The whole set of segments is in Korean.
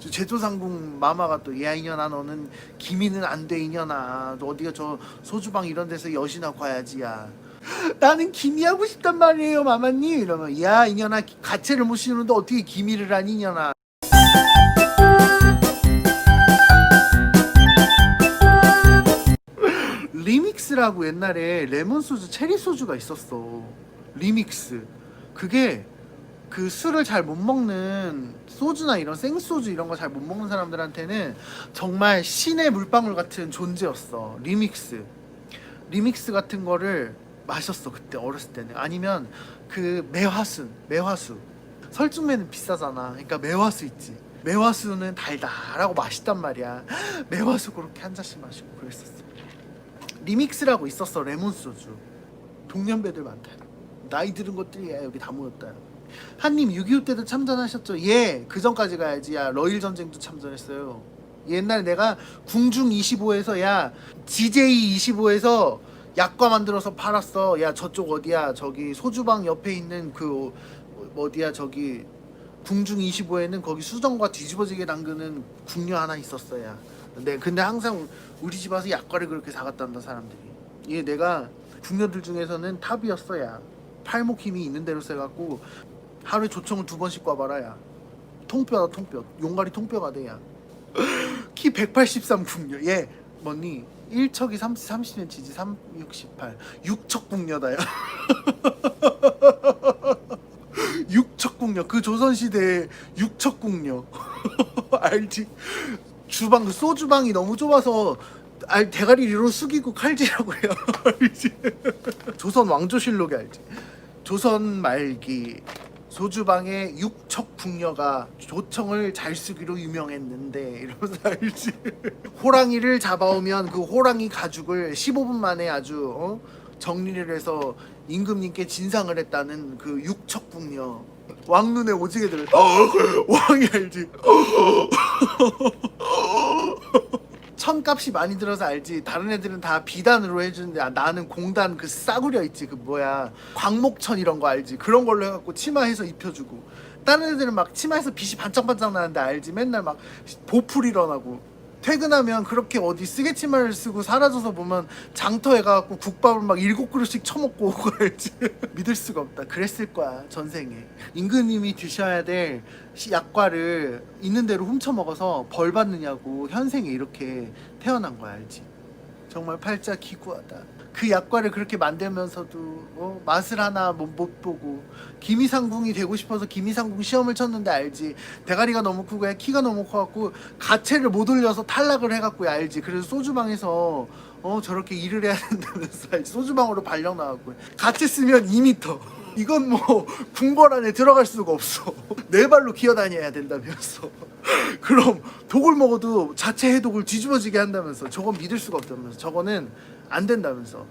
저 제조상궁 마마가 또 야 이년아 너는 기미는 안 돼 이년아 너 어디가 저 소주방 이런 데서 여신하고 가야지야 나는 기미하고 싶단 말이에요 마마님 이러면 야 이년아 가채를 못 씌우는데 어떻게 기미를 하니 이년아 리믹스라고 옛날에 레몬 소주, 체리 소주가 있었어. 리믹스. 그게 그 술을 잘 못 먹는 소주나 이런 생소주 이런 거 잘 못 먹는 사람들한테는 정말 신의 물방울 같은 존재였어. 리믹스. 리믹스 같은 거를 마셨어 그때 어렸을 때는. 아니면 그 매화순 매화수. 설중매는 비싸잖아. 그러니까 매화수 있지. 매화수는 달달하고 맛있단 말이야. 매화수 그렇게 한 잔씩 마시고 그랬었어. 리믹스라고 있었어 레몬 소주. 동년배들 많다. 나이 들은 것들이 야 여기 다 모였다 한님 6.25 때도 참전하셨죠 예 그 전까지 가야지 야 러일 전쟁도 참전했어요 옛날에 내가 궁중 25에서 야 GJ 25에서 약과 만들어서 팔았어 야 저쪽 어디야 저기 소주방 옆에 있는 그 어디야 저기 궁중 25에는 거기 수정과 뒤집어지게 담그는 궁녀 하나 있었어야. 근데 근데 항상 우리 집 와서 약과를 그렇게 사갔단다 사람들이. 얘 내가 궁녀들 중에서는 탑이었어야. 팔목 힘이 있는 대로 세갖고 하루에 조청을 두 번씩 꽈봐라 야. 통뼈다 통뼈. 용가리 통뼈가 돼야. 키 183 궁녀. 얘 뭐니? 1척이 30, 30cm지 3, 68. 6척 궁녀다야. 육척궁녀 그 조선시대의 육척궁녀 알지 주방 그 소주방이 너무 좁아서 알 대가리 위로 숙이고 칼질하고 해요 조선 왕조실록에 알지 조선 말기 소주방에 육척 궁녀가 조청을 잘 쓰기로 유명했는데 이러면서 알지? 호랑이를 잡아오면 그 호랑이 가죽을 15분 만에 아주 어? 정리를 해서 임금님께 진상을 했다는 그 육척 궁녀. 왕눈에 오지게 들어 왕이 알지 천값이 많이 들어서 알지. 다른 애들은 다 비단으로 해주는데 아, 나는 공단 그 싸구려 있지. 그 뭐야. 광목천 이런 거 알지. 그런 걸로 해갖고 치마해서 입혀주고. 다른 애들은 막 치마에서 빛이 반짝반짝 나는데 알지. 맨날 막 보풀 일어나고 퇴근하면 그렇게 어디 쓰개치마를 쓰고 사라져서 보면 장터에 가갖고 국밥을 막 일곱 그릇씩 처먹고 오고 알지. 믿을 수가 없다. 그랬을 거야 전생에. 임금님이 드셔야 될 시- 약과를 있는 대로 훔쳐 먹어서 벌 받느냐고 현생에 이렇게 태어난 거야 알지 정말 팔자 기구하다. 그 약과를 그렇게 만들면서도 어, 맛을 하나 못, 못 보고 기미상궁이 되고 싶어서 기미상궁 시험을 쳤는데 알지? 대가리가 너무 크고 야, 키가 너무 커갖고 가채를 못 올려서 탈락을 해갖고 알지? 그래서 소주방에서 어 저렇게 일을 해야 된다면서 알지? 소주방으로 발령 나왔고. 가채 쓰면 2m 이건 뭐 궁궐 안에 들어갈 수가 없어. 네 발로 기어다녀야 된다면서. 그럼 독을 먹어도 자체 해독을 뒤집어지게 한다면서. 저건 믿을 수가 없다면서. 저거는 안 된다면서.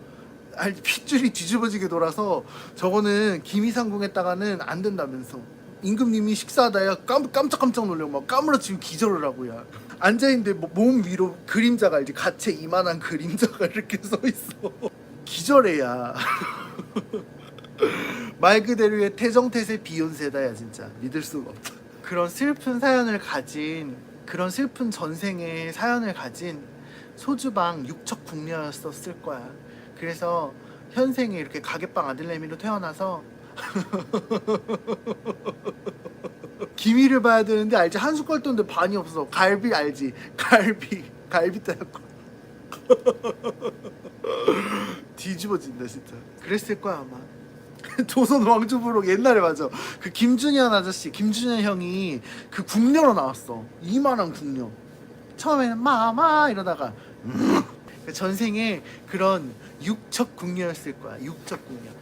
알 핏줄이 뒤집어지게 돌아서 저거는 기미상궁했다가는 안 된다면서. 임금님이 식사하다가 깜, 깜짝깜짝 놀래고 막 까무러치고 기절을 하고야. 앉아있는데 뭐- 몸 위로 그림자가 알지 가채 이만한 그림자가 이렇게 서 있어. 기절해야 말 그대로의 태정태세 비욘세다야 진짜. 믿을 수가 없다. 그런 슬픈 사연을 가진 그런 슬픈 전생의 사연을 가진 소주방 육척 궁녀였었을 거야. 그래서 현생에 이렇게 가게방 아들내미로 태어나서 기미를 봐야 되는데 알지? 한 숟갈 돈데 반이 없어 갈비 알지? 갈비 갈비 따였고. 뒤집어진다 진짜. 그랬을 거야 아마 조선 왕조부록 옛날에 맞아. 그 김준현 아저씨 김준현 형이 그 궁녀로 나왔어. 이만한 궁녀. 처음에는 마마 이러다가 음. 그 전생에 그런 육척 궁녀였을 거야. 육척 궁녀